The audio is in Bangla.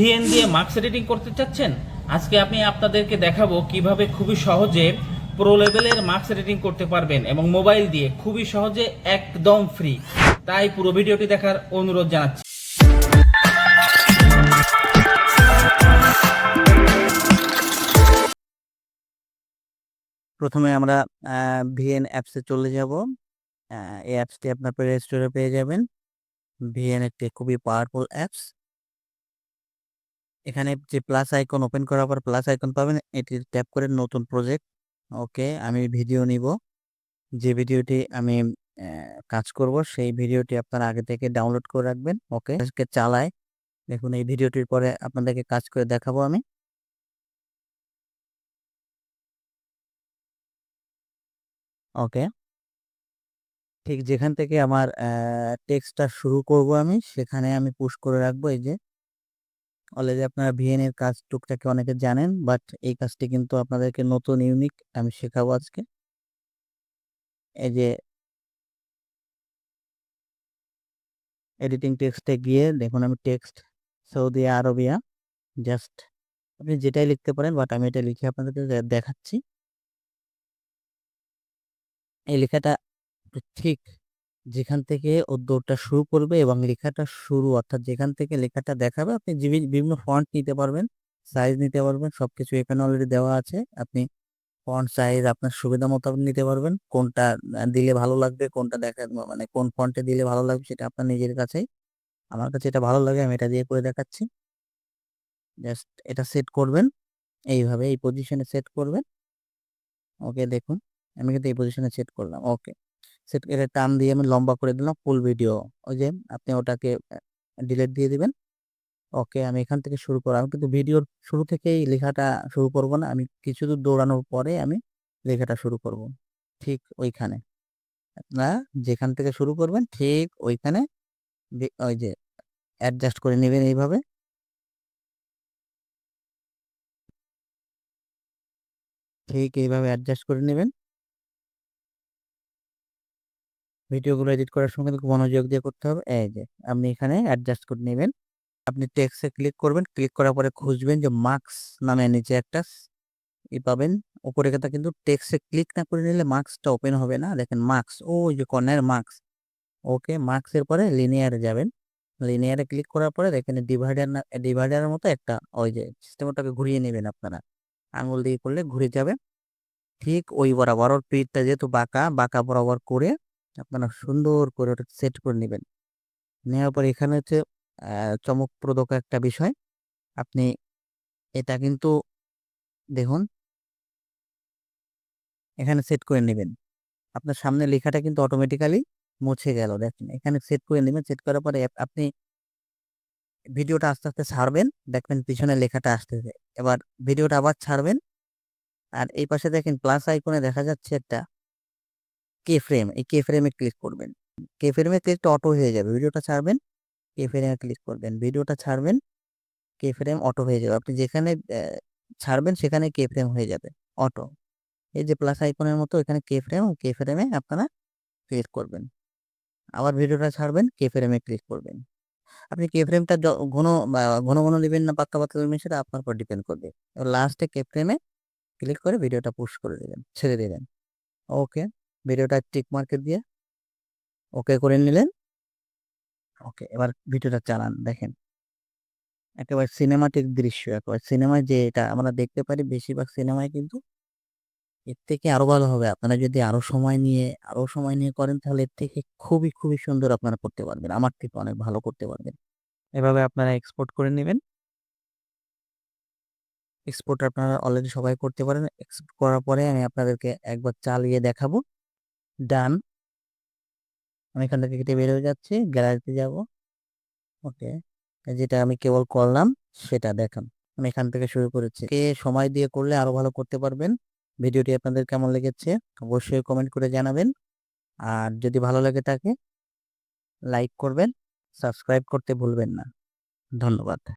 ভিএন দিয়ে মার্কস এডিটিং করতে চাচ্ছেন? আজকে আমি আপনাদেরকে দেখাবো কীভাবে খুবই সহজে প্রো লেভেলের মার্কস এডিটিং করতে পারবেন এবং মোবাইল দিয়ে খুবই সহজে একদম ফ্রি তাই পুরো ভিডিওটি দেখার অনুরোধ জানাচ্ছি। প্রথমে আমরা ভিএন অ্যাপসে চলে যাব। এই অ্যাপসটি আপনার প্লে স্টোরে পেয়ে যাবেন। ভিএন একটি খুবই পাওয়ারফুল অ্যাপস এখানে যে প্লাস আইকন ওপেন করার পর প্লাস আইকন পাবেন, এটি ট্যাপ করে নতুন প্রজেক্ট ওকে আমি ভিডিও নিব। যে ভিডিওটি আমি কাজ করব, সেই ভিডিওটি আপনারা আগে থেকে ডাউনলোড করে রাখবেন ওকে আজকে চালায় দেখুন, এই ভিডিওটির পরে আপনাদেরকে কাজ করে দেখাবো আমি। ওকে ঠিক যেখান থেকে আমার টেক্সটটা শুরু করব আমি, সেখানে আমি পুশ করে রাখব, এই যে। অলরেডি আপনারা ভিএন এর কাজ টুকটাকে অনেকে জানেন, বাট এই কাজটি কিন্তু আপনাদেরকে নতুন, ইউনিক আমি শেখাবো আজকে। এই যে এডিটিং টেক্সটে গিয়ে দেখুন আমি টেক্সট, সৌদি, আরবিয়া, জাস্ট আপনি যেটাই লিখতে পারেন, বাট আমি এটা লিখে আপনাদেরকে দেখাচ্ছি। এই লেখাটা ঠিক যেখান থেকে দৌড়টা শুরু করবে এবং লেখাটা শুরু, অর্থাৎ যেখান থেকে লেখাটা দেখাবে, আপনি বিভি- বিভিন্ন ফন্ট নিতে পারবেন সাইজ নিতে পারবেন, সবকিছু এখানে অলরেডি দেওয়া আছে। আপনি ফন্ট সাইজ আপনার সুবিধা মতো আপনি নিতে পারবেন, কোনটা দিলে ভালো লাগবে, কোনটা দেখা মানে কোন ফন্টে দিলে ভালো লাগবে সেটা আপনার নিজের কাছেই। আমার কাছে এটা ভালো লাগে, আমি এটা দিয়ে করে দেখাচ্ছি। জাস্ট এটা সেট করবেন, এইভাবে এই পজিশনে সেট করবেন। ওকে দেখুন, আমি কিন্তু এই পজিশনে সেট করলাম। ওকে সেট টান দিয়ে আমি লম্বা করে দিলাম ফুল ভিডিও ওই যে আপনি ওটাকে ডিলিট দিয়ে দিবেন। ওকে আমি এখান থেকে শুরু আমি কিন্তু ভিডিওর শুরু থেকেই লেখাটা শুরু করব না। আমি কিছু দূর দৌড়ানোর পরে আমি লেখাটা শুরু করব। ঠিক ওইখানে। আপনারা যেখান থেকে শুরু করবেন ঠিক ওইখানে ওই যে অ্যাডজাস্ট করে নেবেন এইভাবে। ঠিক এইভাবে অ্যাডজাস্ট করে নেবেন। ভিডিওগুলো এডিট করার সময় কিন্তু মনোযোগ দিয়ে করতে হবে। এই যে, আপনি এখানে অ্যাডজাস্ট করে নেবেন। আপনি টেক্সটে ক্লিক করবেন। ক্লিক করার পরে খুঁজবেন যে মার্কস নামে নিচে একটা ই পাবেন। ওপরে কথা কিন্তু টেক্সটে ক্লিক না করে নিলে মার্কসটা ওপেন হবে না। দেখেন মার্কস ও যে কর্নার মার্কস ওকে মার্কসের পরে লিনিয়ারে যাবেন। লিনিয়ারে ক্লিক করার পরে দেখেন ডিভাইডার না ডিভাইডারের মতো একটা ওই যে সিস্টেমটাকে ঘুরিয়ে নেবেন আপনারা। আঙুল দিয়ে করলে ঘুরে যাবে। ঠিক ওই বরাবর। ওর পিঠটা যেহেতু বাঁকা বাঁকা বরাবর করে আপনারা সুন্দর করে ওটা সেট করে নেবেন। নেওয়ার পর এখানে হচ্ছে চমকপ্রদক একটা বিষয়। আপনি এটা কিন্তু দেখুন। এখানে সেট করে নেবেন। আপনার সামনে লেখাটা কিন্তু অটোমেটিক্যালি মুছে গেল, দেখেন। এখানে সেট করে নেবেন। সেট করার পরে আপনি ভিডিওটা আস্তে আস্তে ছাড়বেন। দেখবেন পিছনে লেখাটা আসতেছে। এবার ভিডিওটা আবার ছাড়বেন। আর এই পাশে দেখেন প্লাস আইকনে দেখা যাচ্ছে একটা কে ফ্রেম এই কে ফ্রেমে ক্লিক করবেন। কে ফ্রেমে ক্লিকটা অটো হয়ে যাবে। ভিডিওটা ছাড়বেন কে ফ্রেমে ক্লিক করবেন। ভিডিওটা ছাড়বেন কে ফ্রেম অটো হয়ে যাবে। আপনি যেখানে ছাড়বেন সেখানে কে ফ্রেম হয়ে যাবে অটো এই যে প্লাস আইকনের মতো এখানে কে ফ্রেম কে ফ্রেমে আপনারা ক্লিক করবেন। আবার ভিডিওটা ছাড়বেন কে ফ্রেমে ক্লিক করবেন। আপনি কে ফ্রেমটা ঘন ঘন ঘন নেবেন না, পাক্কা পাতলা নেবেন, সেটা আপনার উপর ডিপেন্ড করবে। লাস্টে কে ফ্রেমে ক্লিক করে ভিডিওটা পুশ করে দেবেন ছেড়ে দেবেন ওকে ভিডিওটা টিক মার্কেট দিয়ে ওকে করে নিলেন। ওকে এবার ভিডিওটা চালান, দেখেন। একেবারে সিনেমাটিক দৃশ্য, একেবারে সিনেমায় যে এটা আমরা দেখতে পারি, বেশিরভাগ সিনেমায় কিন্তু এর থেকে আরও ভালো হবে। আপনারা যদি আরও সময় নিয়ে, আরও সময় নিয়ে করেন, তাহলে এর থেকে খুবই খুবই সুন্দর আপনারা করতে পারবেন। আমার থেকে অনেক ভালো করতে পারবেন। এভাবে আপনারা এক্সপোর্ট করে নেবেন। এক্সপোর্ট আপনারা অলরেডি সবাই করতে পারেন। এক্সপোর্ট করার পরে আমি আপনাদেরকে একবার চালিয়ে দেখাবো। ডান আমি এখান থেকে কেটে বের হয়ে যাচ্ছি, গ্যালারিতে যাব। ওকে, যেটা আমি কেবল করলাম, সেটা দেখান, আমি এখান থেকে শুরু করেছি। কে সময় দিয়ে করলে আরও ভালো করতে পারবেন? ভিডিওটি আপনাদের কেমন লেগেছে? অবশ্যই কমেন্ট করে জানাবেন। আর যদি ভালো লাগে থাকে লাইক করবেন সাবস্ক্রাইব করতে ভুলবেন না। ধন্যবাদ।